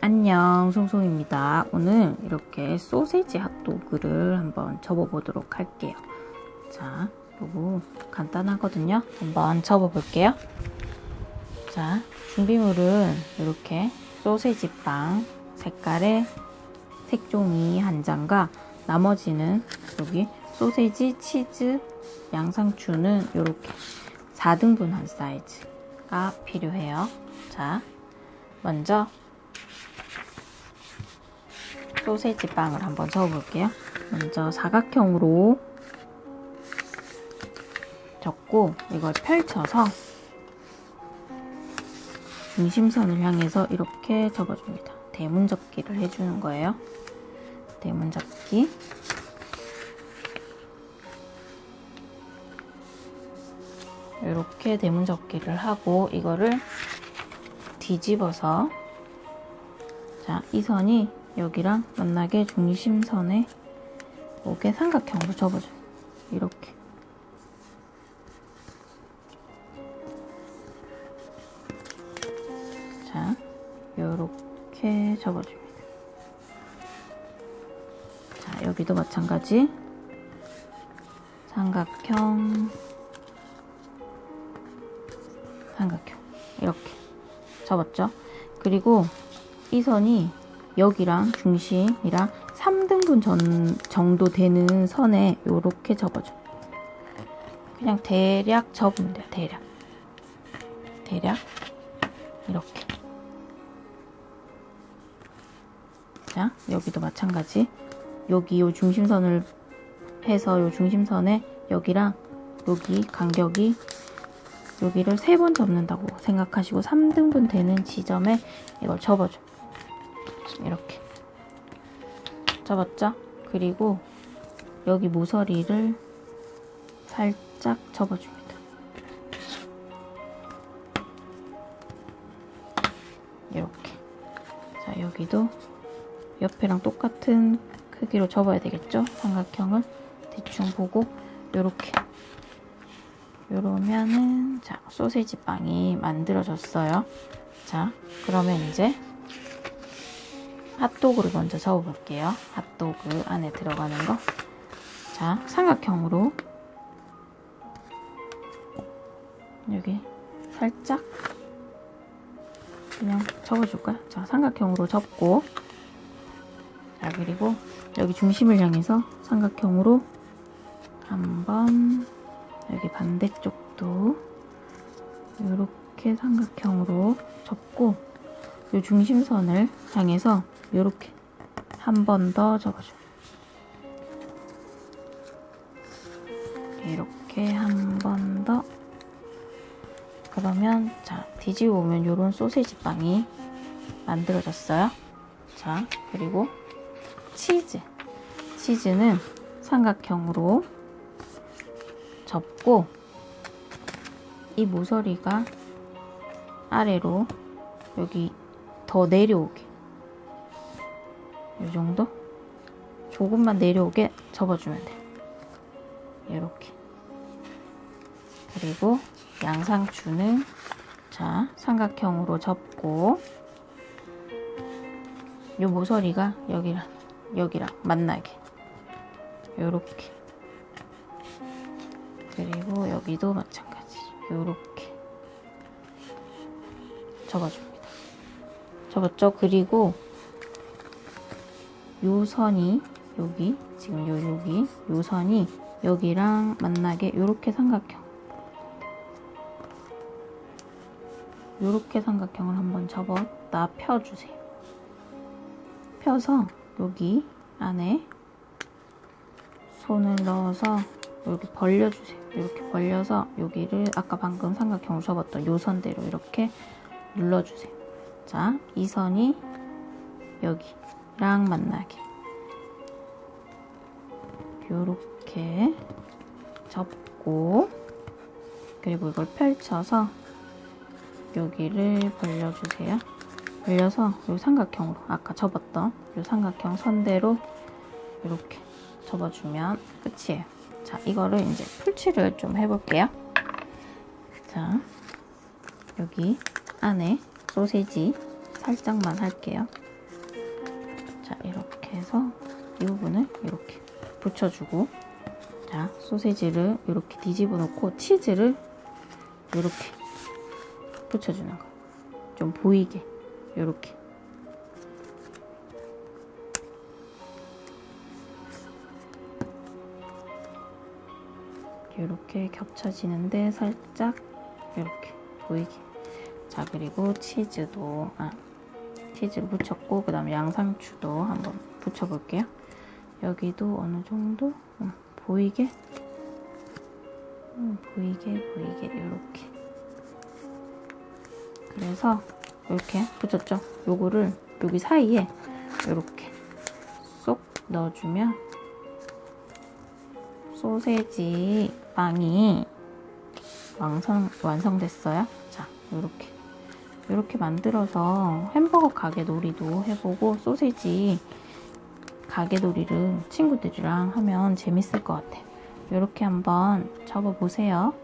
안녕 송송입니다. 오늘 이렇게 소세지 핫도그를 한번 접어보도록 할게요. 자 요거 간단하거든요. 한번 접어볼게요. 자 준비물은 이렇게 소세지 빵 색깔의 색종이 한 장과 나머지는 여기 소세지, 치즈, 양상추는 이렇게 4등분 한 사이즈가 필요해요. 자 먼저 소세지 빵을 한번 접어볼게요. 먼저 사각형으로 접고 이걸 펼쳐서 중심선을 향해서 이렇게 접어줍니다. 대문 접기를 해주는 거예요. 대문 접기 이렇게 대문 접기를 하고 이거를 뒤집어서 자, 이 선이 여기랑 만나게 중심선에 오게 삼각형으로 접어줘요. 이렇게. 자, 요렇게 접어줍니다. 자, 여기도 마찬가지. 삼각형, 삼각형. 이렇게 접었죠? 그리고 이 선이 여기랑 중심이랑 3등분 전, 정도 되는 선에 이렇게 접어줘. 그냥 대략 접으면 돼요. 대략. 대략 이렇게. 자, 여기도 마찬가지. 여기 요 중심선을 해서 요 중심선에 여기랑 여기 간격이 여기를 세 번 접는다고 생각하시고 3등분 되는 지점에 이걸 접어줘. 이렇게 접었죠? 그리고 여기 모서리를 살짝 접어줍니다. 이렇게 자 여기도 옆에랑 똑같은 크기로 접어야 되겠죠? 삼각형을 대충 보고 이렇게 이러면은 자 소세지 빵이 만들어졌어요. 자 그러면 이제 핫도그를 먼저 접어볼게요. 핫도그 안에 들어가는 거. 자, 삼각형으로 여기 살짝 그냥 접어줄까요? 자, 삼각형으로 접고 자, 그리고 여기 중심을 향해서 삼각형으로 한번 여기 반대쪽도 이렇게 삼각형으로 접고 이 중심선을 향해서 이렇게 한 번 더 접어줘. 이렇게 한 번 더. 그러면 자 뒤집어 보면 이런 소세지 빵이 만들어졌어요. 자 그리고 치즈. 치즈는 삼각형으로 접고 이 모서리가 아래로 여기 더 내려오게 이 정도? 조금만 내려오게 접어주면 돼요. 이렇게. 그리고 양상추는 자 삼각형으로 접고 이 모서리가 여기랑 여기랑 만나게 이렇게 그리고 여기도 마찬가지 이렇게 접어줍니다. 접었죠? 그리고 요 선이 여기 지금 요 여기 요 선이 여기랑 만나게 이렇게 삼각형 이렇게 삼각형을 한번 접었다 펴주세요. 펴서 여기 안에 손을 넣어서 이렇게 벌려주세요. 이렇게 벌려서 여기를 아까 방금 삼각형으로 접었던 요 선대로 이렇게 눌러주세요. 자, 이 선이 여기 랑 만나게 이렇게 접고 그리고 이걸 펼쳐서 여기를 벌려주세요. 벌려서 이 삼각형으로 아까 접었던 이 삼각형 선대로 이렇게 접어주면 끝이에요. 자, 이거를 이제 풀칠을 좀 해볼게요. 자, 여기 안에 소세지 살짝만 할게요. 자, 이렇게 해서 이 부분을 이렇게 붙여주고 자, 소세지를 이렇게 뒤집어 놓고 치즈를 이렇게 붙여주는 거. 좀 보이게 이렇게. 이렇게 겹쳐지는데 살짝 이렇게 보이게. 자, 그리고 치즈도 아, 치즈를 붙였고 그 다음에 양상추도 한번 붙여볼게요. 여기도 어느 정도 음, 보이게 음, 보이게 보이게 이렇게 그래서 이렇게 붙였죠. 요거를 여기 사이에 이렇게 쏙 넣어주면 소세지 빵이 완성 완성됐어요. 자, 이렇게 이렇게 만들어서 햄버거 가게 놀이도 해보고 소세지 가게 놀이를 친구들이랑 하면 재밌을 것 같아요. 이렇게 한번 접어보세요.